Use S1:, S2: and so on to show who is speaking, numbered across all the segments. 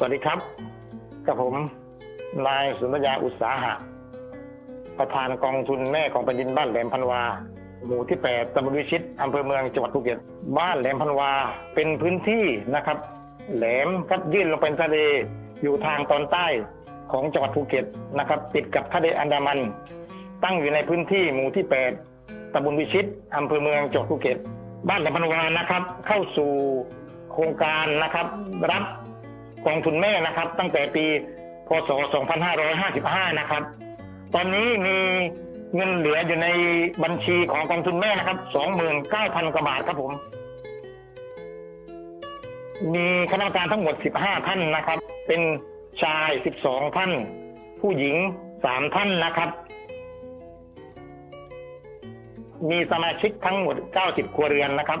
S1: สวัสดีครับกับผมนายสุนทยาอุตสาหะ ประธานกองทุนแม่ของแผ่นดินบ้านแหลมพันวา หมู่ที่แปดตำบลวิชิตอำเภอเมืองจังหวัดภูเก็ตบ้านแหลมพันวา เป็นพื้นที่นะครับ แหลมครับยื่นลงเป็นทะเลอยู่ทางตอนใต้ของจังหวัดภูเก็ตนะครับ ติดกับทะเลอันดามัน ตั้งอยู่ในพื้นที่หมู่ที่แปดตำบลวิชิตอำเภอเมืองจังหวัดภูเก็ต บ้านแหลมพันวานะครับ เข้าสู่โครงการนะครับ รับ กองทุนแม่นะครับ ตั้งแต่ปีพศ 2555 นะครับ ตอนนี้มีเงินเหลืออยู่ในบัญชีของกองทุนแม่นะครับ 29,000 กว่าบาทครับผม มีคณะกรรมการทั้งหมด 15 ท่านนะครับ เป็นชาย 12 ท่าน ผู้หญิง 3 ท่านนะครับ มีสมาชิกทั้งหมด 90 ครัวเรือนนะครับ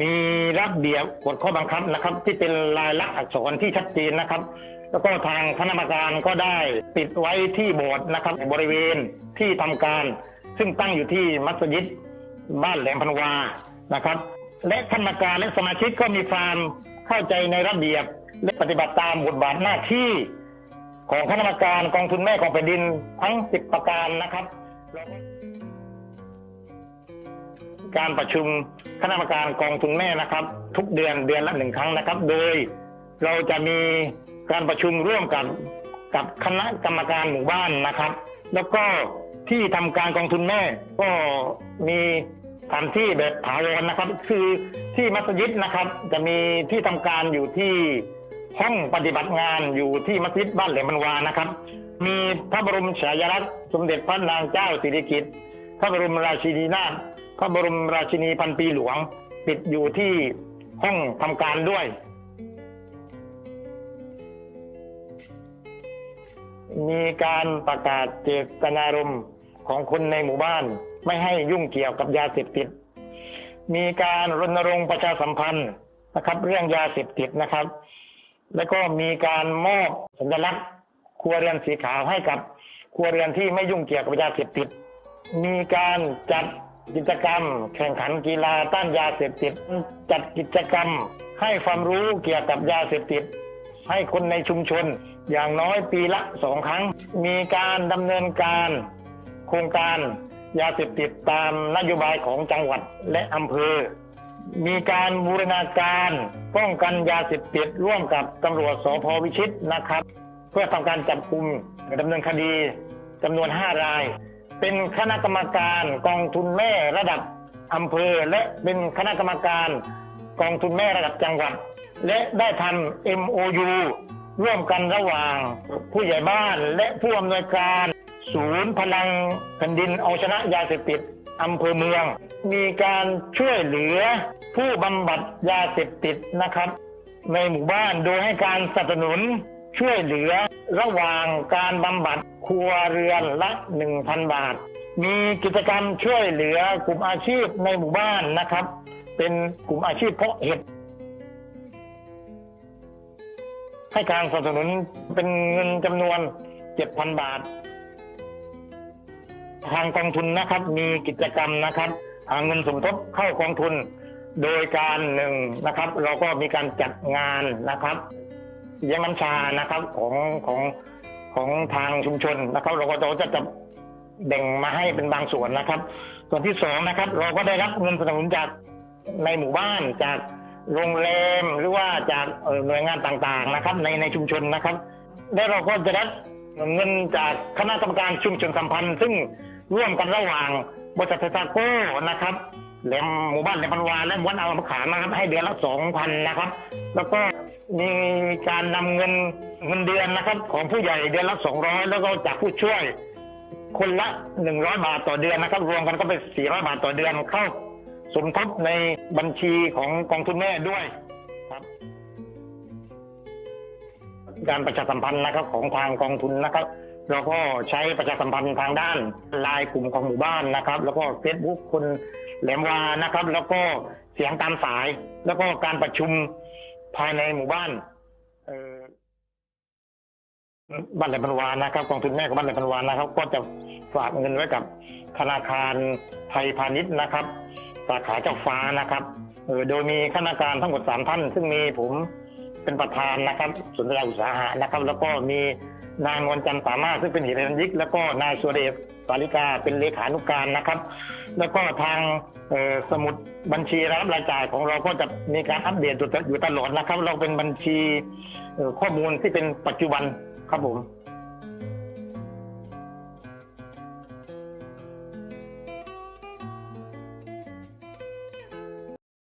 S1: มีระเบียบกฎข้อบังคับนะครับ ที่เป็นลายลักษณ์อักษรที่ชัดเจนนะครับ แล้วก็ทางคณะกรรมการก็ได้ติดไว้ที่โบสถ์นะครับบริเวณที่ทำการ ซึ่งตั้งอยู่ที่มัสยิดบ้านแหลมพันวานะครับ และคณะกรรมการและสมาชิกก็มีความเข้าใจในระเบียบและปฏิบัติตามบทบาทหน้าที่ ของคณะกรรมการกองทุนแม่ของแผ่นดินทั้ง 10 ประการนะครับ การประชุมคณะกรรมการกองทุนแม่นะครับ ทุกเดือนเดือนละหนึ่งครั้งนะครับ โดยเราจะมีการประชุมร่วมกับกับคณะกรรมการหมู่บ้านนะครับ แล้วก็ที่ทำการกองทุนแม่ก็มีสถานที่แบบถาวรนะครับ คือที่มัสยิดนะครับ จะมีที่ทำการอยู่ที่ห้องปฏิบัติงานอยู่ที่มัสยิดบ้านแหลมบันวานะครับ มีพระบรมฉายาลักษณ์สมเด็จพระนางเจ้าสิริกิติ์ พระบรมราชินีนาถพระบรมราชินีพันปีหลวงติดอยู่ที่ห้องทำการด้วย มีการประกาศเจตนารมณ์ของคนในหมู่บ้าน ไม่ให้ยุ่งเกี่ยวกับยาเสพติด มีการรณรงค์ประชาสัมพันธ์นะครับ เรื่องยาเสพติดนะครับ แล้วก็มีการมอบสัญลักษณ์ครัวเรือนสีขาวให้กับครัวเรือนที่ไม่ยุ่งเกี่ยวกับยาเสพติด มีการจัดกิจกรรม แข่งขันกีฬาต้านยาเสพติด จัดกิจกรรม ให้ความรู้เกี่ยวกับยาเสพติด ให้คนในชุมชน อย่างน้อยปีละสองครั้ง มีการดำเนินการ โครงการยาเสพติดตามนโยบายของจังหวัดและอำเภอ มีการบูรณาการป้องกันยาเสพติดร่วมกับตำรวจสพวิชิตนะครับ เพื่อทำการจับกลุ่มดำเนินคดีจำนวน 5 ราย เป็นคณะกรรมการกองทุนแม่ระดับอำเภอ และเป็นคณะกรรมการกองทุนแม่ระดับจังหวัด และได้ทำ MOU ร่วมกันระหว่างผู้ใหญ่บ้านและผู้อำนวยการศูนย์พลังแผ่นดินเอาชนะยาเสพติดอำเภอเมือง มีการช่วยเหลือผู้บำบัดยาเสพติดนะครับ ในหมู่บ้านโดยให้การสนับสนุนช่วยเหลือระหว่างการบำบัด ครัวเรือนละ 1,000 บาท มีกิจกรรมช่วยเหลือกลุ่มอาชีพในหมู่บ้านนะครับ เป็นกลุ่มอาชีพเพาะเห็ดให้การสนับสนุนเป็นเงินจำนวน 7,000 บาท ทางกองทุนนะครับมีกิจกรรมนะครับหาเงินสมทบเข้ากองทุน โดยการหนึ่งนะครับ เราก็มีการจัดงานนะครับเยี่ยมบัญชานะครับของของ ของทางชุมชนนะครับเราก็จะจะแบ่งมาให้เป็นบางส่วนนะครับ ส่วนที่สองนะครับ เราก็ได้รับเงินสนับสนุนจากในหมู่บ้านจากโรงแรมหรือว่าจากหน่วยงานต่างๆนะครับ ในในชุมชนนะครับ และเราก็จะได้เงินจากคณะกรรมการชุมชนสัมพันธ์ ซึ่งร่วมกันระหว่างบริษัทเทสาโก้นะครับแหลมหมู่บ้านแหลมพันวาและวัดอามขามนะครับให้เดือนละสองพันนะครับ แล้วก็ มีการนำเงินเงินเดือนนะครับ ของผู้ใหญ่เดือนละสองร้อยแล้วก็จากผู้ช่วย คนละหนึ่งร้อยบาทต่อเดือนนะครับ รวมกันก็เป็นสี่ร้อยบาทต่อเดือนเข้า สมทบในบัญชีของกองทุนแม่ด้วยครับ การประชาสัมพันธ์นะครับของทางกองทุนนะครับเราก็ใช้ประชาสัมพันธ์ทางด้านไลน์กลุ่มของหมู่บ้านนะครับ แล้วก็เฟซบุ๊กคนแหลมวานะครับ แล้วก็เสียงตามสาย แล้วก็การประชุม ภายในหมู่บ้านบ้านแหลมพันวานะครับกองทุนแม่ของบ้านแหลมพันวานะครับ ก็จะฝากเงินไว้กับธนาคารไทยพาณิชย์นะครับสาขาเจ้าฟ้านะครับโดยมีคณะการทั้งหมดสามท่าน ซึ่งมีผม เป็นประธานนะครับสุนทรอุตสาหะนะครับ แล้วก็มีนางนวลจันทร์สามารถซึ่งเป็นหิรัญยิก แล้วก็นายสุเดชสาริกาเป็นเลขานุการนะครับ แล้วก็ทางสมุดบัญชีรับรายจ่ายของเราก็จะมีการอัปเดตอยู่ตลอดนะครับ เราเป็นบัญชีข้อมูลที่เป็นปัจจุบันครับผม